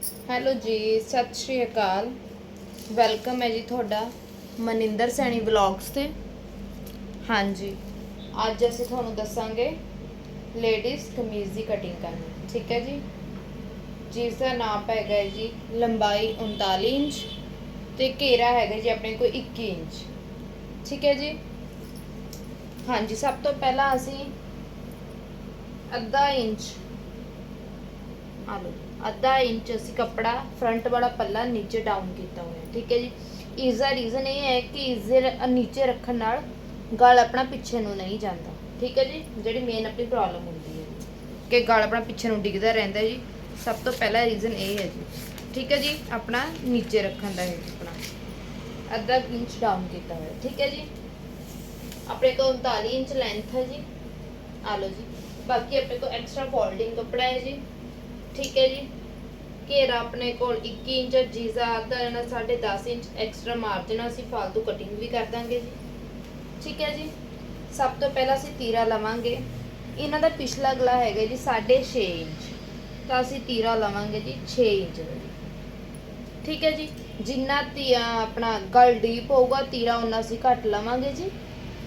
Hello ਜੀ, ਸਤਿ ਸ਼੍ਰੀ ਅਕਾਲ। Welcome ਹੈ ਜੀ ਤੁਹਾਡਾ ਮਨਿੰਦਰ ਸੈਣੀ ਵਲੌਗਸ ਤੇ। ਹਾਂਜੀ, ਅੱਜ ਅਸੀਂ ਤੁਹਾਨੂੰ ਦੱਸਾਂਗੇ ਲੇਡੀਜ਼ ਕਮੀਜ਼ ਦੀ ਕਟਿੰਗ ਕਰਨੀ, ਠੀਕ ਹੈ ਜੀ? ਜਿਸ ਦਾ ਨਾਪ ਹੈਗਾ ਜੀ ਲੰਬਾਈ 39 ਇੰਚ ਤੇ ਘੇਰਾ ਹੈਗਾ ਜੀ ਆਪਣੇ ਕੋਲ 21 ਇੰਚ, ਠੀਕ ਹੈ ਜੀ? ਹਾਂਜੀ, ਸਭ ਤੋਂ ਪਹਿਲਾਂ ਅਸੀਂ ਅੱਧਾ ਇੰਚ, ਆ ਅੱਧਾ ਇੰਚ ਅਸੀਂ ਕੱਪੜਾ ਫਰੰਟ ਵਾਲਾ ਪੱਲਾ ਨੀਚੇ ਡਾਊਨ ਕੀਤਾ ਹੋਇਆ, ਠੀਕ ਹੈ ਜੀ। ਇਸ ਦਾ ਰੀਜ਼ਨ ਇਹ ਹੈ ਕਿ ਇਸ ਦੇ ਨੀਚੇ ਰੱਖਣ ਨਾਲ ਗਲ ਆਪਣਾ ਪਿੱਛੇ ਨੂੰ ਨਹੀਂ ਜਾਂਦਾ, ਠੀਕ ਹੈ ਜੀ। ਜਿਹੜੀ ਮੇਨ ਆਪਣੀ ਪ੍ਰੋਬਲਮ ਹੁੰਦੀ ਹੈ ਕਿ ਗਲ ਆਪਣਾ ਪਿੱਛੇ ਨੂੰ ਡਿੱਗਦਾ ਰਹਿੰਦਾ ਜੀ। ਸਭ ਤੋਂ ਪਹਿਲਾ ਰੀਜ਼ਨ ਇਹ ਹੈ ਜੀ, ਠੀਕ ਹੈ ਜੀ। ਆਪਣਾ ਨੀਚੇ ਰੱਖਣ ਦਾ ਹੈ ਆਪਣਾ। ਅੱਧਾ ਇੰਚ ਡਾਊਨ ਕੀਤਾ ਹੋਇਆ, ਠੀਕ ਹੈ ਜੀ। ਆਪਣੇ ਕੋਲ 39 ਇੰਚ ਲੈਂਥ ਹੈ ਜੀ। ਆ ਲਓ ਜੀ। ਬਾਕੀ ਆਪਣੇ ਕੋਲ ਐਕਸਟਰਾ ਫੋਲਡਿੰਗ ਕੱਪੜਾ ਹੈ ਜੀ। ਠੀਕ ਹੈ ਜੀ। ਘੇਰਾ ਆਪਣੇ ਕੋਲ 21 ਇੰਚ ਜੀਜ਼ਾ ਅੱਧਾ ਜਣਾ 10.5 ਇੰਚ ਐਕਸਟਰਾ ਮਾਰਜਨ ਅਸੀਂ ਫालतू ਕਟਿੰਗ ਵੀ ਕਰ ਦਾਂਗੇ ਜੀ। ਠੀਕ ਹੈ ਜੀ। ਸਭ ਤੋਂ ਪਹਿਲਾਂ ਅਸੀਂ ਤੀਰਾ ਲਵਾਂਗੇ। ਇਹਨਾਂ ਦਾ ਪਿਛਲਾ ਗਲਾ ਹੈਗਾ ਜੀ 6.5 ਇੰਚ। ਤਾਂ ਅਸੀਂ ਤੀਰਾ ਲਵਾਂਗੇ ਜੀ 6 ਇੰਚ ਦਾ। ਠੀਕ ਹੈ ਜੀ। ਜਿੰਨਾ ਤੀਆ ਆਪਣਾ ਗਲ ਡੀਪ ਹੋਊਗਾ, ਤੀਰਾ ਉਹਨਾਂ ਅਸੀਂ ਘੱਟ ਲਵਾਂਗੇ ਜੀ।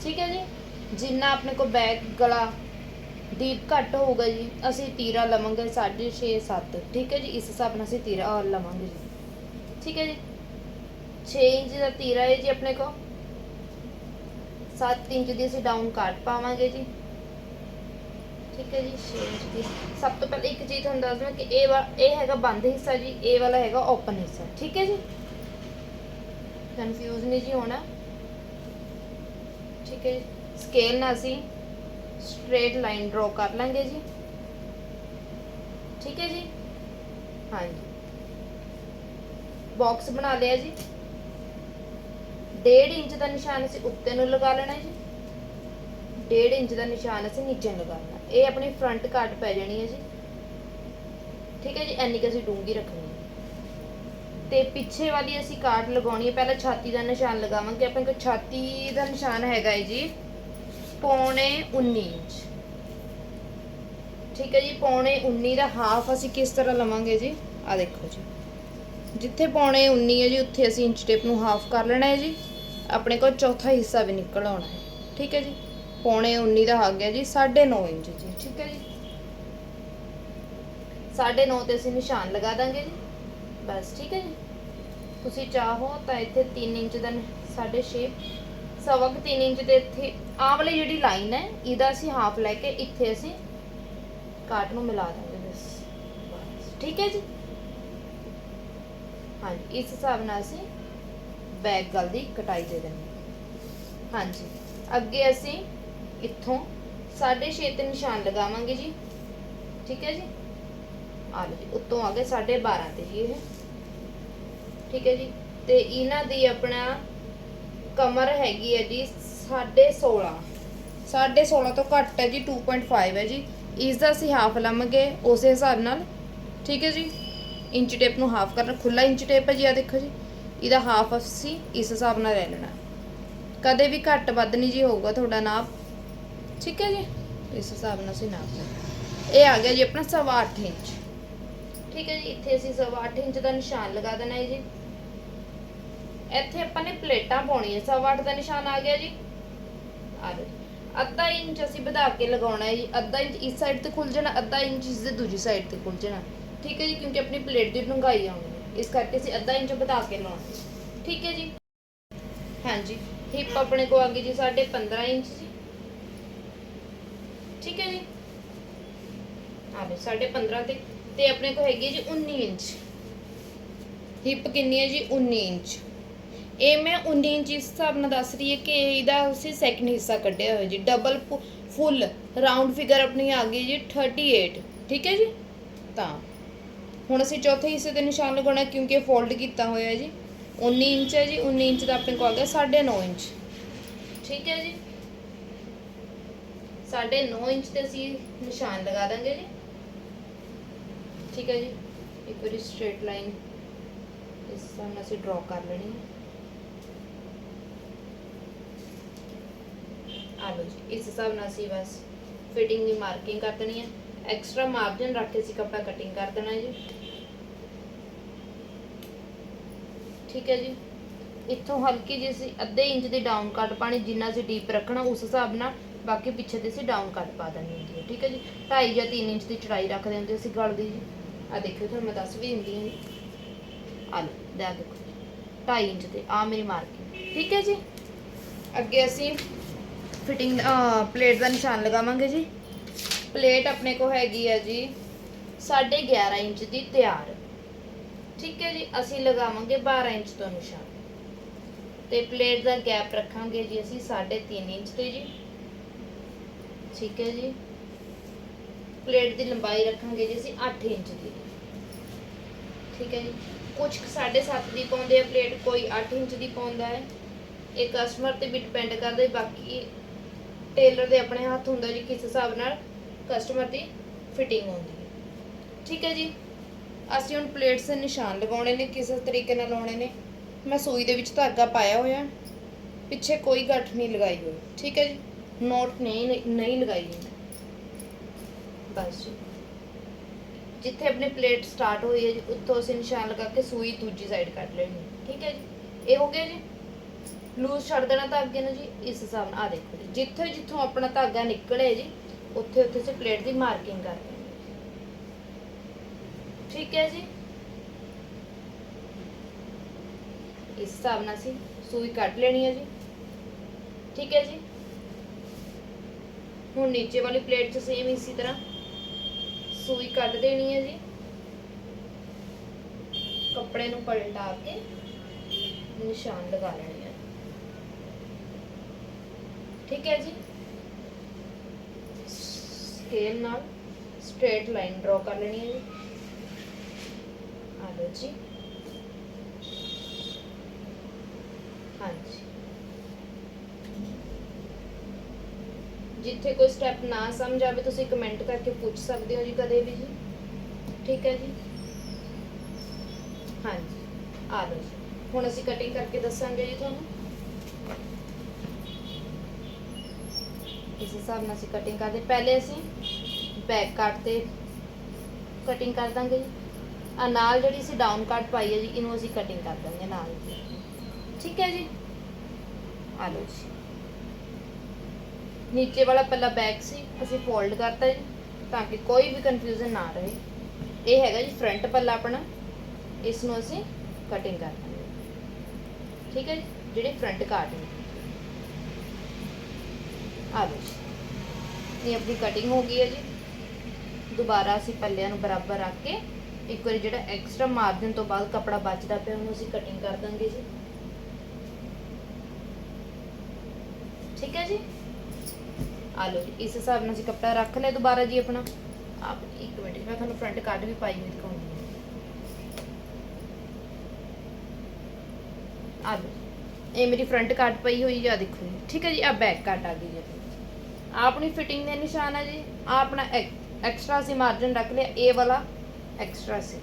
ਠੀਕ ਹੈ ਜੀ। ਜਿੰਨਾ ਆਪਣੇ ਕੋਲ ਬੈਕ ਗਲਾ ਡੀਪ ਘੱਟ ਹੋਊਗਾ ਜੀ, ਅਸੀਂ ਤੀਰਾ ਲਵਾਂਗੇ 6.5 7 ਠੀਕ ਹੈ ਜੀ? ਇਸ ਹਿਸਾਬ ਨਾਲ ਅਸੀਂ ਤੀਰਾ ਔਰ ਲਵਾਂਗੇ ਜੀ। ਠੀਕ ਹੈ ਜੀ? 6 ਇੰਚ ਦਾ ਤੀਰਾ ਹੈ ਜੀ ਆਪਣੇ ਕੋਲ। 7 ਇੰਚ ਦੀ ਅਸੀਂ ਡਾਊਨ ਕਾਟ ਪਾਵਾਂਗੇ ਜੀ। ਠੀਕ ਹੈ ਜੀ? 6 ਇੰਚ ਦੀ। ਸਭ ਤੋਂ ਪਹਿਲਾਂ ਇੱਕ ਚੀਜ਼ ਤੁਹਾਨੂੰ ਦੱਸ ਦਵਾਂ ਕਿ ਇਹ ਵਾ, ਇਹ ਹੈਗਾ ਬੰਦ ਹਿੱਸਾ ਜੀ, ਇਹ ਵਾਲਾ ਹੈਗਾ ਓਪਨ ਹਿੱਸਾ। ਠੀਕ ਹੈ ਜੀ? ਕਨਫਿਊਜ਼ ਨਹੀਂ ਜੀ ਹੋਣਾ। ਠੀਕ ਹੈ ਜੀ? ਸਕੇਲ ਨਾਲ ਅਸੀਂ ਸਟ੍ਰੇਟ ਲਾਈਨ ਡਰਾ ਕਰ ਲਾਂਗੇ ਜੀ। ਠੀਕ ਹੈ ਜੀ? ਹਾਂਜੀ। ਬਾਕਸ ਬਣਾ ਲਿਆ ਜੀ। 1.5 ਇੰਚ ਦਾ ਨਿਸ਼ਾਨ ਅਸੀਂ ਉੱਤੇ ਨੂੰ ਲਗਾ ਲੈਣਾ ਜੀ। 1.5 ਇੰਚ ਦਾ ਨਿਸ਼ਾਨ ਅਸੀਂ ਨੀਚੇ ਨੂੰ ਲਗਾ ਲੈਣਾ। ਇਹ ਆਪਣੀ ਫਰੰਟ ਕਾਟ ਪੈ ਜਾਣੀ ਹੈ ਜੀ। ਠੀਕ ਹੈ ਜੀ? ਐਨੀ ਕਿ ਅਸੀਂ ਡੂੰਗੀ ਰੱਖਣੀ ਹੈ। ਤੇ ਪਿੱਛੇ ਵਾਲੀ ਅਸੀਂ ਕਾਟ ਲਗਾਉਣੀ ਹੈ। ਪਹਿਲਾਂ ਛਾਤੀ ਦਾ ਨਿਸ਼ਾਨ ਲਗਾਵਾਂਗੇ। ਆਪਣੇ ਕੋਲ ਛਾਤੀ ਦਾ ਨਿਸ਼ਾਨ ਹੈਗਾ ਹੈ ਜੀ। ਪੌਣੇ 19 ਇੰਚ। ਠੀਕ ਹੈ ਜੀ, ਪੌਣੇ 19 ਦਾ ਹਾਫ ਅਸੀਂ ਕਿਸ ਤਰ੍ਹਾਂ ਲਵਾਂਗੇ ਜੀ? ਆ ਦੇਖੋ ਜੀ। ਜਿੱਥੇ ਪੌਣੇ 19 ਹੈ ਜੀ, ਉੱਥੇ ਅਸੀਂ ਇੰਚ ਟੇਪ ਨੂੰ ਹਾਫ ਕਰ ਲੈਣਾ ਹੈ ਜੀ। ਆਪਣੇ ਕੋਲ ਚੌਥਾ ਹਿੱਸਾ ਵੀ ਨਿਕਲ ਆਉਣਾ ਹੈ। ਠੀਕ ਹੈ ਜੀ। ਪੌਣੇ 19 ਦਾ ਆ ਗਿਆ ਜੀ 9.5 ਇੰਚ ਜੀ। ਠੀਕ ਹੈ ਜੀ। 9.5 ਤੇ ਅਸੀਂ ਨਿਸ਼ਾਨ ਲਗਾ ਦਾਂਗੇ ਜੀ। ਬਸ, ਠੀਕ ਹੈ ਜੀ। ਤੁਸੀਂ ਚਾਹੋ ਤਾਂ ਇੱਥੇ 3 ਇੰਚ ਦਾ 6.5 ਸਵਾ ਕੁ 3 ਇੰਚ ਦੇ ਇੱਥੇ, ਆਹ ਵਾਲੀ ਜਿਹੜੀ ਲਾਈਨ ਹੈ, ਇਹਦਾ ਅਸੀਂ ਹਾਫ ਲੈ ਕੇ ਇੱਥੇ ਅਸੀਂ ਕਾਟ ਨੂੰ ਮਿਲਾ ਦਾਂਗੇ ਬਸ ਬਸ। ਠੀਕ ਹੈ ਜੀ? ਹਾਂਜੀ, ਇਸ ਹਿਸਾਬ ਨਾਲ ਅਸੀਂ ਬੈਕ ਗਲ ਦੀ ਕਟਾਈ ਦੇ ਦੇਣੀ ਹਾਂਜੀ, ਅੱਗੇ ਅਸੀਂ ਇੱਥੋਂ 6.5 ਤੇ ਨਿਸ਼ਾਨ ਲਗਾਵਾਂਗੇ ਜੀ। ਠੀਕ ਹੈ ਜੀ? ਆ ਲਓ ਜੀ, ਉੱਤੋਂ ਆ ਗਏ 12.5 ਤੇ ਜੀ ਇਹ। ਠੀਕ ਹੈ ਜੀ? ਤੇ ਇਹਨਾਂ ਦੀ ਆਪਣਾ ਕਮਰ ਹੈਗੀ ਹੈ ਜੀ 16.5 16.5 ਤੋਂ ਘੱਟ ਹੈ ਜੀ 2.5 ਹੈ ਜੀ। ਇਸ ਦਾ ਅਸੀਂ ਹਾਫ ਲਵਾਂਗੇ ਉਸੇ ਹਿਸਾਬ ਨਾਲ। ਠੀਕ ਹੈ ਜੀ? ਇੰਚ ਟੇਪ ਨੂੰ ਹਾਫ ਕਰਨਾ ਖੁੱਲਾ ਇੰਚ ਟੇਪ ਹੈ ਜੀ ਆ ਦੇਖੋ ਜੀ। ਇਹਦਾ ਹਾਫ ਅਸੀਂ ਇਸ ਹਿਸਾਬ ਨਾਲ ਲੈ ਲੈਣਾ। ਕਦੇ ਵੀ ਘੱਟ ਵੱਧ ਨਹੀਂ ਜੀ ਹੋਊਗਾ ਤੁਹਾਡਾ ਨਾਪ। ਠੀਕ ਹੈ ਜੀ? ਇਸ ਹਿਸਾਬ ਨਾਲ ਅਸੀਂ ਨਾਪ ਲੈਣਾ। ਇਹ ਆ ਗਿਆ ਜੀ ਆਪਣਾ ਸਵਾ ਅੱਠ ਇੰਚ। ਠੀਕ ਹੈ ਜੀ? ਇੱਥੇ ਅਸੀਂ ਸਵਾ ਅੱਠ ਇੰਚ ਦਾ ਨਿਸ਼ਾਨ ਲਗਾ ਦੇਣਾ ਹੈ ਜੀ। ਇੱਥੇ ਆਪਾਂ ਨੇ ਪਲੇਟਾਂ ਪਾਉਣੀਆਂ, ਸਵਾ ਅੱਠ ਦਾ ਨਿਸ਼ਾਨ ਆ ਗਿਆ ਜੀ। ਆ ਲਓ ਅੱਧਾ ਇੰਚ ਅਸੀਂ ਵਧਾ ਕੇ ਲਗਾਉਣਾ ਹੈ ਜੀ। ਅੱਧਾ ਇੰਚ ਇਸ ਸਾਈਡ ਤੇ ਖੁੱਲ ਜਾਣਾ, ਅੱਧਾ ਇੰਚ ਇਸ ਦੇ ਦੂਜੀ ਸਾਈਡ ਤੇ ਖੁੱਲ ਜਾਣਾ। ਠੀਕ ਹੈ ਜੀ, ਕਿਉਂਕਿ ਆਪਣੀ ਪਲੇਟ ਦੀ ਡੂੰਘਾਈ ਆਉਣੀ ਇਸ ਕਰਕੇ ਅਸੀਂ ਅੱਧਾ ਇੰਚ ਵਧਾ ਕੇ ਲਾਉਣਾ। ਠੀਕ ਹੈ ਜੀ। ਹਾਂਜੀ ਹਿੱਪ ਆਪਣੇ ਕੋ ਆ ਗਈ ਜੀ ਸਾਡੇ 15 ਇੰਚ ਜੀ। ਠੀਕ ਹੈ ਜੀ। ਆ ਲਓ ਸਾਡੇ 15 ਤੇ ਤੇ ਆਪਣੇ ਕੋ ਹੈਗੀ ਹੈ ਜੀ 19 ਇੰਚ। ਹਿੱਪ ਕਿੰਨੀ ਹੈ ਜੀ? 19 ਇੰਚ। ਇਹ ਮੈਂ 19 ਇੰਚ ਇਸ ਹਿਸਾਬ ਨਾਲ ਦੱਸ ਰਹੀ ਹੈ ਕਿ ਇਹਦਾ ਅਸੀਂ ਸੈਕਿੰਡ ਹਿੱਸਾ ਕੱਢਿਆ ਹੋਇਆ ਜੀ ਡਬਲ ਫੁੱਲ ਰਾਉਂਡ ਫਿਗਰ ਆਪਣੀ ਆ ਗਈ ਜੀ 38 ਠੀਕ ਹੈ ਜੀ? ਤਾਂ ਹੁਣ ਅਸੀਂ ਚੌਥੇ ਹਿੱਸੇ ਤੇ ਨਿਸ਼ਾਨ ਲਗਾਉਣਾ ਕਿਉਂਕਿ ਫੋਲਡ ਕੀਤਾ ਹੋਇਆ ਜੀ। 19 ਇੰਚ ਹੈ ਜੀ 19 ਇੰਚ ਦਾ ਆਪਣੇ ਕੋਲ ਆ ਗਿਆ 9.5 ਇੰਚ, ਠੀਕ ਹੈ ਜੀ? 9.5 ਇੰਚ ਤੇ ਅਸੀਂ ਨਿਸ਼ਾਨ ਲਗਾ ਦਾਂਗੇ ਜੀ। ਠੀਕ ਹੈ ਜੀ? ਇੱਕ ਵਾਰੀ ਸਟ੍ਰੇਟ ਲਾਈਨ ਇਸ ਤਰ੍ਹਾਂ ਅਸੀਂ ਡਰਾ ਕਰ ਲੈਣੀ ਹੈ ਆ ਲਓ ਜੀ ਇਸ ਹਿਸਾਬ ਨਾਲ ਅਸੀਂ ਬਸ ਫਿਟਿੰਗ ਦੀ ਮਾਰਕਿੰਗ ਕਰ ਦੇਣੀ ਹੈ। ਐਕਸਟਰਾ ਮਾਰਜਨ ਰੱਖ ਕੇ ਅਸੀਂ ਕੱਪੜਾ ਕਟਿੰਗ ਕਰ ਦੇਣਾ ਜੀ। ਠੀਕ ਹੈ ਜੀ। ਇੱਥੋਂ ਹਲਕੀ ਜਿਹੀ ਸੀ ਅੱਧੇ ਇੰਚ ਦੀ ਡਾਊਨ ਕੱਟ ਪਾਣੀ ਜਿੰਨਾ ਅਸੀਂ ਡੀਪ ਰੱਖਣਾ ਉਸ ਹਿਸਾਬ ਨਾਲ। ਬਾਕੀ ਪਿੱਛੇ ਦੀ ਅਸੀਂ ਡਾਊਨ ਕੱਟ ਪਾ ਦੇਣੀ ਹੁੰਦੀ ਹੈ। ਠੀਕ ਹੈ ਜੀ। 2.5 ਜਾਂ 3 ਇੰਚ ਦੀ ਚੜਾਈ ਰੱਖਦੇ ਹੁੰਦੇ ਅਸੀਂ ਗਲ ਦੀ। ਜੀ ਆ ਦੇਖਿਓ, ਤੁਹਾਨੂੰ ਮੈਂ ਦੱਸ ਵੀ ਦਿੰਦੀ ਹਾਂ ਆ ਲਓ ਦੇਖੋ। 2.5 ਇੰਚ ਤੇ ਆ ਮੇਰੀ ਮਾਰਕਿੰਗ ਠੀਕ ਹੈ ਜੀ। ਅੱਗੇ ਅਸੀਂ ਫਿਟਿੰਗ ਪਲੇਟ ਦਾ ਨਿਸ਼ਾਨ ਲਗਾਵਾਂਗੇ ਜੀ। ਪਲੇਟ ਆਪਣੇ ਕੋ ਹੈਗੀ ਆ ਜੀ 11.5 ਇੰਚ ਦੀ ਤਿਆਰ। ਠੀਕ ਹੈ ਜੀ, ਅਸੀਂ ਲਗਾਵਾਂਗੇ 12 ਇੰਚ ਤੋਂ ਨਿਸ਼ਾਨ। ਤੇ ਪਲੇਟ ਦਾ ਗੈਪ ਰੱਖਾਂਗੇ ਜੀ ਅਸੀਂ 3.5 ਇੰਚ ਤੇ ਜੀ। ਠੀਕ ਹੈ ਜੀ। ਪਲੇਟ ਦੀ ਲੰਬਾਈ ਰੱਖਾਂਗੇ ਜੀ ਅਸੀਂ 8 ਇੰਚ ਦੀ। ਠੀਕ ਹੈ ਜੀ। ਕੁਝ 7.5 ਦੀ ਪਾਉਂਦੇ ਆ ਪਲੇਟ ਕੋਈ 8 ਇੰਚ ਦੀ ਪਾਉਂਦਾ ਹੈ। ਇਹ ਕਸਟਮਰ ਤੇ ਵੀ ਡਿਪੈਂਡ ਕਰਦਾ ਹੈ, ਬਾਕੀ ਟੇਲਰ ਦੇ ਆਪਣੇ ਹੱਥ ਹੁੰਦਾ ਜੀ ਕਿਸ ਹਿਸਾਬ ਨਾਲ ਕਸਟਮਰ ਦੀ ਫਿਟਿੰਗ ਹੁੰਦੀ ਹੈ। ਠੀਕ ਹੈ ਜੀ? ਅਸੀਂ ਹੁਣ ਪਲੇਟਸ ਦੇ ਨਿਸ਼ਾਨ ਲਗਾਉਣੇ ਨੇ, ਕਿਸ ਤਰੀਕੇ ਨਾਲ ਲਾਉਣੇ ਨੇ। ਮੈਂ ਸੂਈ ਦੇ ਵਿੱਚ ਧਾਗਾ ਪਾਇਆ ਹੋਇਆ। ਪਿੱਛੇ ਕੋਈ ਗੱਠ ਨਹੀਂ ਲਗਾਈ ਹੋਈ। ਠੀਕ ਹੈ ਜੀ? ਨੋਟ ਨਹੀਂ ਨਹੀਂ ਲਗਾਈ ਹੋਈ। ਬਸ ਜੀ। ਜਿੱਥੇ ਆਪਣੇ ਪਲੇਟ ਸਟਾਰਟ ਹੋਈ ਹੈ ਜੀ, ਉੱਥੋਂ ਅਸੀਂ ਨਿਸ਼ਾਨ ਲਗਾ ਕੇ ਸੂਈ ਦੂਜੀ ਸਾਈਡ ਕੱਢ ਲੈਣੀ ਠੀਕ ਹੈ ਜੀ? ਇਹ ਹੋ ਗਿਆ ਜੀ? ਲੂਜ਼ ਛੱਡ ਦੇਣਾ ਧਾਗੇ ਨੂੰ ਜੀ, ਇਸ ਹਿਸਾਬ ਨਾਲ ਆ ਦੇਖੋ ਜੀ, ਜਿੱਥੇ ਜਿੱਥੋਂ ਆਪਣਾ ਧਾਗਾ ਨਿਕਲੇ ਜੀ, ਉੱਥੇ ਉੱਥੇ ਅਸੀਂ ਪਲੇਟ ਦੀ ਮਾਰਕਿੰਗ ਕਰ ਦੇਣੀ ਹੈ। ਠੀਕ ਹੈ ਜੀ? ਇਸ ਹਿਸਾਬ ਨਾਲ ਅਸੀਂ ਸੂਈ ਕੱਢ ਲੈਣੀ ਹੈ ਜੀ। ਠੀਕ ਹੈ ਜੀ? ਹੁਣ ਨੀਚੇ ਵਾਲੀ ਪਲੇਟ 'ਚ ਸੇਮ ਇਸੇ ਤਰ੍ਹਾਂ ਸੂਈ ਕੱਢ ਦੇਣੀ ਹੈ ਜੀ। ਕੱਪੜੇ ਨੂੰ ਪਲਟਾ ਕੇ ਨਿਸ਼ਾਨ ਲਗਾ ਲੈਣੇ ਹੈ। ਠੀਕ ਹੈ ਜੀ? ਸਕੇਲ ਨਾਲ ਸਟ੍ਰੇਟ ਲਾਈਨ ਡਰਾ ਕਰ ਲੈਣੀ ਹੈ ਜੀ। ਆ ਲਓ ਜੀ। ਹਾਂਜੀ। ਜਿੱਥੇ ਕੋਈ ਸਟੈਪ ਨਾ ਸਮਝ ਆਵੇ, ਤੁਸੀਂ ਕਮੈਂਟ ਕਰਕੇ ਪੁੱਛ ਸਕਦੇ ਹੋ ਜੀ ਕਦੇ ਵੀ ਜੀ। ਠੀਕ ਹੈ ਜੀ? ਹਾਂਜੀ। ਆ ਲਓ ਜੀ। ਹੁਣ ਅਸੀਂ ਕਟਿੰਗ ਕਰਕੇ ਦੱਸਾਂਗੇ ਜੀ ਤੁਹਾਨੂੰ। ਇਸ ਹਿਸਾਬ ਨਾਲ ਅਸੀਂ ਕਟਿੰਗ ਕਰਦੇ। ਪਹਿਲੇ ਅਸੀਂ ਬੈਕ ਕੱਟ ਤੇ ਕਟਿੰਗ ਕਰ ਦਾਂਗੇ ਜੀ। ਆ ਨਾਲ ਜਿਹੜੀ ਅਸੀਂ ਡਾਊਨ ਕੱਟ ਪਾਈ ਹੈ ਜੀ, ਇਹਨੂੰ ਅਸੀਂ ਕਟਿੰਗ ਕਰ ਦਾਂਗੇ ਨਾਲ। ਠੀਕ ਹੈ ਜੀ? ਆ ਲਓ ਜੀ। ਨੀਚੇ ਵਾਲਾ ਪੱਲਾ ਬੈਕ ਸੀ, ਅਸੀਂ ਫੋਲਡ ਕਰਤਾ ਜੀ, ਤਾਂ ਕਿ ਕੋਈ ਵੀ ਕਨਫਿਊਜ਼ਨ ਨਾ ਰਹੇ। ਇਹ ਹੈਗਾ ਜੀ ਫਰੰਟ ਪੱਲਾ ਆਪਣਾ। ਇਸ ਨੂੰ ਅਸੀਂ ਕਟਿੰਗ ਕਰ ਦਾਂਗੇ। ਠੀਕ ਹੈ ਜੀ? ਜਿਹੜੇ ਫਰੰਟ ਕਾਟ ਨੇ ਆ ਲਓ ਜੀ। ਇਹ ਆਪਣੀ ਕਟਿੰਗ ਹੋ ਗਈ ਹੈ ਜੀ। ਦੁਬਾਰਾ ਅਸੀਂ ਪੱਲਿਆਂ ਨੂੰ ਬਰਾਬਰ ਰੱਖ ਕੇ ਇੱਕ ਵਾਰੀ ਜਿਹੜਾ ਐਕਸਟਰਾ ਮਾਰਜਨ ਤੋਂ ਬਾਅਦ ਕਪੜਾ ਬਚਦਾ ਪਿਆ, ਉਹਨੂੰ ਅਸੀਂ ਕਟਿੰਗ ਕਰ ਦਾਂਗੇ ਜੀ। ਠੀਕ ਹੈ ਜੀ? ਆ ਲਓ ਜੀ, ਇਸ ਹਿਸਾਬ ਨਾਲ ਅਸੀਂ ਕਪੜਾ ਰੱਖ ਲਿਆ ਦੁਬਾਰਾ ਜੀ ਆਪਣਾ। ਆਪ ਇੱਕ ਮਿੰਟ ਮੈਂ ਤੁਹਾਨੂੰ ਫਰੰਟ ਕੱਟ ਵੀ ਪਾਈ ਹੋਈ ਦਿਖਾਉਂਦੀ ਹਾਂ। ਆ ਲਓ ਇਹ ਮੇਰੀ ਫਰੰਟ ਕੱਟ ਪਈ ਹੋਈ ਆ ਦੇਖੋ ਜੀ। ਠੀਕ ਹੈ ਜੀ ਆ ਬੈਕ ਕੱਟ ਆ ਗਈ ਜੀ ਆਪਣੀ ਫਿਟਿੰਗ ਦੇ ਨਿਸ਼ਾਨ ਹੈ ਜੀ ਆਪਣਾ ਐਕਸਟਰਾ ਸੀ ਮਾਰਜਨ ਰੱਖ ਲਿਆ, ਇਹ ਵਾਲਾ ਐਕਸਟਰਾ ਸੀ।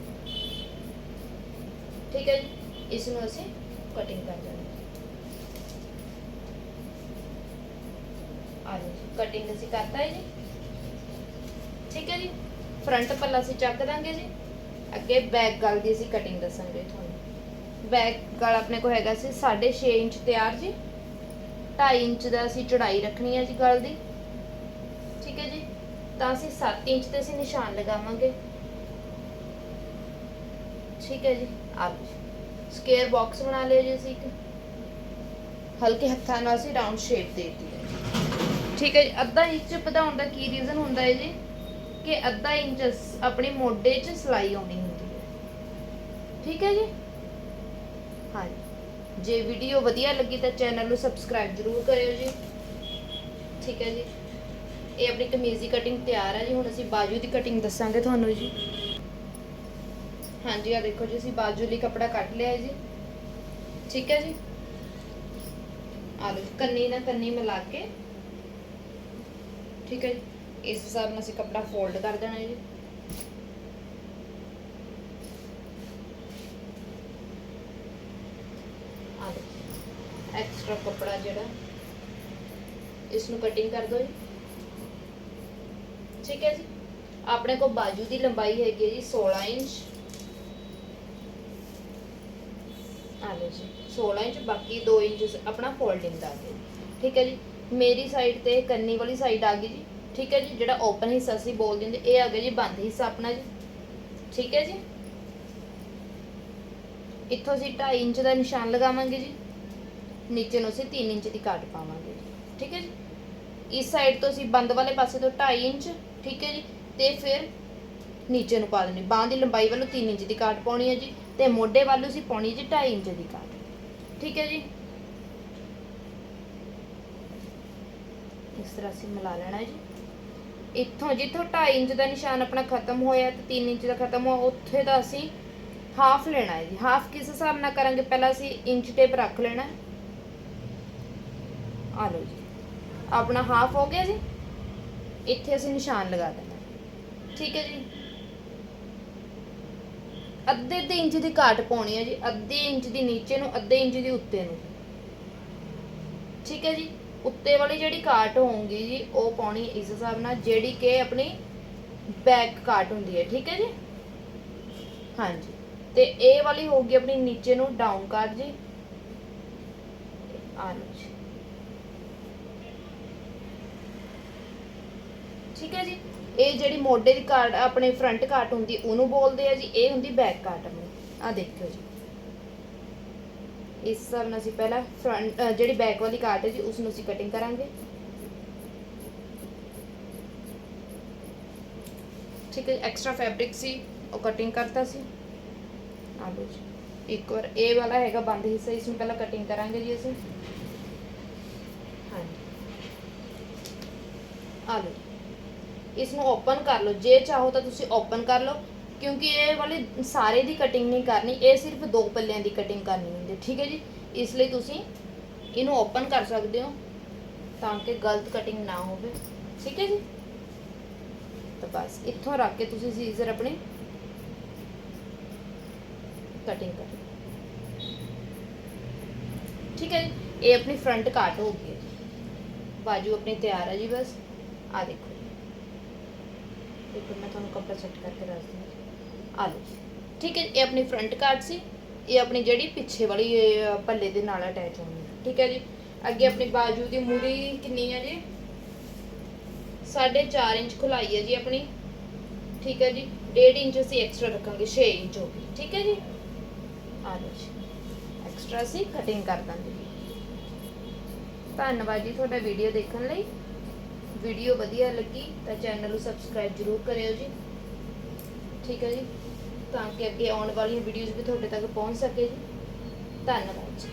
ਠੀਕ ਹੈ ਜੀ ਇਸ ਨੂੰ ਅਸੀਂ ਕਟਿੰਗ ਕਰ ਦਾਂਗੇ ਆ ਜੀ ਕਟਿੰਗ ਅਸੀਂ ਕਰਤਾ ਹੈ ਜੀ। ਠੀਕ ਹੈ ਜੀ ਫਰੰਟ ਪੱਲਾ ਅਸੀਂ ਚੱਕ ਦਾਂਗੇ ਜੀ। ਅੱਗੇ ਬੈਕ ਗਲ ਦੀ ਅਸੀਂ ਕਟਿੰਗ ਦੱਸਾਂਗੇ ਤੁਹਾਨੂੰ। ਬੈਕ ਗਲ ਆਪਣੇ ਕੋਲ ਹੈਗਾ ਸੀ 6.5 ਇੰਚ ਤਿਆਰ ਜੀ। 2.5 ਇੰਚ ਦਾ ਅਸੀਂ ਚੜਾਈ ਰੱਖਣੀ ਹੈ ਜੀ ਗਲ ਦੀ। ਤਾਂ ਅਸੀਂ 7 ਇੰਚ ਤੇ ਅਸੀਂ ਨਿਸ਼ਾਨ ਲਗਾਵਾਂਗੇ। ਠੀਕ ਹੈ ਜੀ ਆ ਸਕੁਅਰ ਬਾਕਸ ਬਣਾ ਲਿਆ ਜੀ ਅਸੀਂ ਇੱਕ। ਹਲਕੇ ਹੱਥਾਂ ਨਾਲ ਅਸੀਂ ਰਾਉਂਡ ਸ਼ੇਪ ਦੇ ਦਿੱਤੀ ਹੈ ਠੀਕ ਹੈ ਜੀ, ਅੱਧਾ ਇੰਚ ਵਧਾਉਣ ਦਾ ਕੀ ਰੀਜ਼ਨ ਹੁੰਦਾ ਹੈ ਜੀ? ਕਿ ਅੱਧਾ ਇੰਚ ਆਪਣੇ ਮੋਢੇ 'ਚ ਸਿਲਾਈ ਆਉਣੀ ਹੁੰਦੀ ਹੈ। ਠੀਕ ਹੈ ਜੀ? ਹਾਂਜੀ। ਜੇ ਵੀਡੀਓ ਵਧੀਆ ਲੱਗੀ ਤਾਂ ਚੈਨਲ ਨੂੰ ਸਬਸਕ੍ਰਾਈਬ ਜ਼ਰੂਰ ਕਰਿਓ ਜੀ। ਠੀਕ ਹੈ ਜੀ। ਇਹ ਆਪਣੀ ਕਮੀਜ਼ ਦੀ ਕਟਿੰਗ ਤਿਆਰ ਹੈ ਜੀ, ਹੁਣ ਅਸੀਂ ਬਾਜੂ ਦੀ ਕਟਿੰਗ ਦੱਸਾਂਗੇ ਤੁਹਾਨੂੰ ਜੀ। ਹਾਂਜੀ ਆ ਦੇਖੋ ਜੀ, ਅਸੀਂ ਬਾਜੂ ਲਈ ਕੱਪੜਾ ਕੱਟ ਲਿਆ ਹੈ ਜੀ। ਠੀਕ ਹੈ ਜੀ? ਆ ਲਓ ਕੰਨੀ ਨਾਲ ਕੰਨੀ ਮਿਲਾ ਕੇ। ਠੀਕ ਹੈ ਜੀ? ਇਸ ਹਿਸਾਬ ਨਾਲ ਅਸੀਂ ਕੱਪੜਾ ਫੋਲਡ ਕਰ ਦੇਣਾ ਜੀ। ਆ ਲਓ ਐਕਸਟਰਾ ਕੱਪੜਾ ਜਿਹੜਾ, ਇਸ ਨੂੰ ਕਟਿੰਗ ਕਰ ਦਿਓ ਜੀ। ਠੀਕ ਹੈ ਜੀ। ਆਪਣੇ ਕੋਲ ਬਾਜੂ ਦੀ ਲੰਬਾਈ ਹੈਗੀ ਹੈ ਜੀ 16 ਇੰਚ। ਆ ਲਓ ਜੀ 16 ਇੰਚ, ਬਾਕੀ 2 ਇੰਚ ਆਪਣਾ ਫੋਲਡਿੰਗ ਦਾ ਆ ਠੀਕ ਹੈ ਜੀ, ਮੇਰੀ ਸਾਈਡ ਤੇ ਕੰਨੀ ਵਾਲੀ ਸਾਈਡ ਆ ਗਈ ਜੀ। ਠੀਕ ਹੈ ਜੀ, ਜਿਹੜਾ ਓਪਨ ਹਿੱਸਾ ਸੀ ਬੋਲ ਦਿੰਦੇ ਇਹ ਆ ਗਿਆ ਜੀ ਬੰਦ ਹਿੱਸਾ ਆਪਣਾ ਜੀ। ਠੀਕ ਹੈ ਜੀ। ਇੱਥੋਂ ਅਸੀਂ 2.5 ਇੰਚ ਦਾ ਨਿਸ਼ਾਨ ਲਗਾਵਾਂਗੇ ਜੀ। ਨੀਚੇ ਨੂੰ ਅਸੀਂ 3 ਇੰਚ ਦੀ ਕਾਟ ਪਾਵਾਂਗੇ ਜੀ। ਠੀਕ ਹੈ ਜੀ। ਇਸ ਸਾਈਡ ਤੋਂ ਅਸੀਂ ਬੰਦ ਵਾਲੇ ਪਾਸੇ ਤੋਂ 2.5 ਇੰਚ ਠੀਕ ਹੈ ਜੀ? ਤੇ ਫਿਰ ਨੀਚੇ ਨੂੰ ਪਾ ਦੇਣੀ ਬਾਂਹ ਦੀ ਲੰਬਾਈ ਵੱਲੋਂ 3 ਇੰਚ ਦੀ ਕਾਟ ਪਾਉਣੀ ਹੈ ਜੀ ਤੇ ਮੋਢੇ ਵੱਲੋਂ ਅਸੀਂ ਪਾਉਣੀ ਜੀ 2.5 ਇੰਚ ਦੀ ਕਾਟ ਠੀਕ ਹੈ ਜੀ? ਇਸ ਤਰ੍ਹਾਂ ਅਸੀਂ ਮਿਲਾ ਲੈਣਾ ਜੀ। ਇੱਥੋਂ ਜਿੱਥੋਂ 2.5 ਇੰਚ ਦਾ ਨਿਸ਼ਾਨ ਆਪਣਾ ਖਤਮ ਹੋਇਆ ਤੇ 3 ਇੰਚ ਦਾ ਖਤਮ ਹੋਇਆ, ਉੱਥੇ ਦਾ ਅਸੀਂ ਹਾਫ ਲੈਣਾ ਹੈ ਜੀ। ਹਾਫ ਕਿਸ ਹਿਸਾਬ ਨਾਲ ਕਰਾਂਗੇ? ਪਹਿਲਾਂ ਅਸੀਂ ਇੰਚ ਟੇਪ ਰੱਖ ਲੈਣਾ ਆ ਲਓ ਜੀ। ਆਪਣਾ ਹਾਫ ਹੋ ਗਿਆ ਜੀ। ਇੱਥੇ ਅਸੀਂ ਨਿਸ਼ਾਨ ਲਗਾ ਦੇਣਾ ਹੈ। ਠੀਕ ਹੈ ਜੀ? ਅੱਧੇ ਅੱਧੇ ਇੰਚ ਦੀ ਕਾਟ ਪਾਉਣੀ ਹੈ ਜੀ। ਅੱਧੇ ਇੰਚ ਦੀ ਨੀਚੇ ਨੂੰ, ਅੱਧੇ ਇੰਚ ਦੀ ਉੱਤੇ ਨੂੰ। ਠੀਕ ਹੈ ਜੀ? ਉੱਤੇ ਵਾਲੀ ਜਿਹੜੀ ਘਾਟ ਹੋਊਗੀ ਜੀ, ਉਹ ਪਾਉਣੀ ਇਸ ਹਿਸਾਬ ਨਾਲ, ਜਿਹੜੀ ਕਿ ਆਪਣੀ ਬੈਕ ਕਾਟ ਹੁੰਦੀ ਹੈ। ਠੀਕ ਹੈ ਜੀ? ਹਾਂਜੀ। ਤੇ ਇਹ ਵਾਲੀ ਹੋਊਗੀ ਆਪਣੀ ਨੀਚੇ ਨੂੰ, ਡਾਊਨ ਕਾਟ ਜੀ। ਆ ਲਓ ਜੀ ਠੀਕ ਹੈ ਜੀ? ਇਹ ਜਿਹੜੀ ਮੋਢੇ ਦੀ ਕਾਟ ਆਪਣੇ ਫਰੰਟ ਕਾਟ ਹੁੰਦੀ, ਉਹਨੂੰ ਬੋਲਦੇ ਆ ਜੀ। ਇਹ ਹੁੰਦੀ ਬੈਕ ਕਾਟ ਆਪਣੀ ਆ ਦੇਖਿਓ ਜੀ। ਇਸ ਹਿਸਾਬ ਨਾਲ ਅਸੀਂ ਪਹਿਲਾਂ ਫਰੰਟ ਜਿਹੜੀ ਬੈਕ ਵਾਲੀ ਕਾਟ ਹੈ ਜੀ, ਉਸ ਨੂੰ ਅਸੀਂ ਕਟਿੰਗ ਕਰਾਂਗੇ। ਠੀਕ ਹੈ ਐਕਸਟਰਾ ਫੈਬਰਿਕ ਸੀ, ਉਹ ਕਟਿੰਗ ਕਰਤਾ ਸੀ। ਆ ਲਓ ਜੀ। ਇੱਕ ਵਾਰ ਇਹ ਵਾਲਾ ਹੈਗਾ ਬੰਦ ਹਿੱਸਾ, ਇਸ ਨੂੰ ਪਹਿਲਾਂ ਕਟਿੰਗ ਕਰਾਂਗੇ ਜੀ ਅਸੀਂ। ਹਾਂਜੀ। ਆ ਲਓ। ਇਸ ਨੂੰ ਓਪਨ ਕਰ ਲਓ। ਜੇ ਚਾਹੋ ਤਾਂ ਤੁਸੀਂ ਓਪਨ ਕਰ ਲਓ, ਕਿਉਂਕਿ ਇਹ ਵਾਲੇ ਸਾਰੇ ਦੀ ਕਟਿੰਗ ਨਹੀਂ ਕਰਨੀ, ਇਹ ਸਿਰਫ ਦੋ ਪੱਲਿਆਂ ਦੀ ਕਟਿੰਗ ਕਰਨੀ ਹੁੰਦੀ ਠੀਕ ਹੈ ਜੀ? ਇਸ ਲਈ ਤੁਸੀਂ ਇਹਨੂੰ ਓਪਨ ਕਰ ਸਕਦੇ ਹੋ, ਤਾਂ ਕਿ ਗਲਤ ਕਟਿੰਗ ਨਾ ਹੋਵੇ। ਠੀਕ ਹੈ ਜੀ? ਤਾਂ ਬਸ, ਇੱਥੋਂ ਰੱਖ ਕੇ ਤੁਸੀਂ ਸੀਜ਼ਰ ਆਪਣੀ ਕਟਿੰਗ ਕਰ ਠੀਕ ਹੈ ਜੀ? ਇਹ ਆਪਣੀ ਫਰੰਟ ਕਾਟ ਹੋ ਗਈ ਹੈ ਜੀ। ਬਾਜੂ ਆਪਣੀ ਤਿਆਰ ਹੈ ਜੀ ਬਸ। ਆ ਦੇਖੋ। ਦੇਖੋ ਮੈਂ ਤੁਹਾਨੂੰ ਕੱਪੜਾ ਸੈੱਟ ਕਰਕੇ ਦੱਸ ਦਿੰਦੀ ਆ ਲਓ। ਠੀਕ ਹੈ ਇਹ ਆਪਣੀ ਫਰੰਟ ਕਾਟ ਸੀ। ਇਹ ਆਪਣੀ ਜਿਹੜੀ ਪਿੱਛੇ ਵਾਲੀ ਪੱਲੇ ਦੇ ਨਾਲ ਅਟੈਚ ਹੋਣੀ ਠੀਕ ਹੈ ਜੀ। ਅੱਗੇ ਆਪਣੀ ਬਾਜੂ ਦੀ ਮੂਰੀ ਕਿੰਨੀ ਹੈ ਜੀ? 4.5 ਇੰਚ ਖੁਲਾਈ ਹੈ ਜੀ ਆਪਣੀ। ਠੀਕ ਹੈ ਜੀ। 1.5 ਇੰਚ ਅਸੀਂ ਐਕਸਟਰਾ ਰੱਖਾਂਗੇ 6 ਇੰਚ ਹੋਗੀ ਠੀਕ ਹੈ ਜੀ। ਆ ਲਓ ਜੀ। ਐਕਸਟਰਾ ਅਸੀਂ ਕਟਿੰਗ ਕਰ ਦਾਂਗੇ। ਧੰਨਵਾਦ ਜੀ ਤੁਹਾਡਾ ਵੀਡੀਓ ਦੇਖਣ ਲਈ। ਵੀਡੀਓ ਵਧੀਆ ਲੱਗੀ ਤਾਂ ਚੈਨਲ ਨੂੰ ਸਬਸਕ੍ਰਾਈਬ ਜ਼ਰੂਰ ਕਰਿਓ ਜੀ। ਠੀਕ ਹੈ ਜੀ? ਤਾਂ ਕਿ ਅੱਗੇ ਆਉਣ ਵਾਲੀਆਂ ਵੀਡੀਓਜ਼ ਵੀ ਤੁਹਾਡੇ ਤੱਕ ਪਹੁੰਚ ਸਕੇ ਜੀ। ਧੰਨਵਾਦ ਜੀ।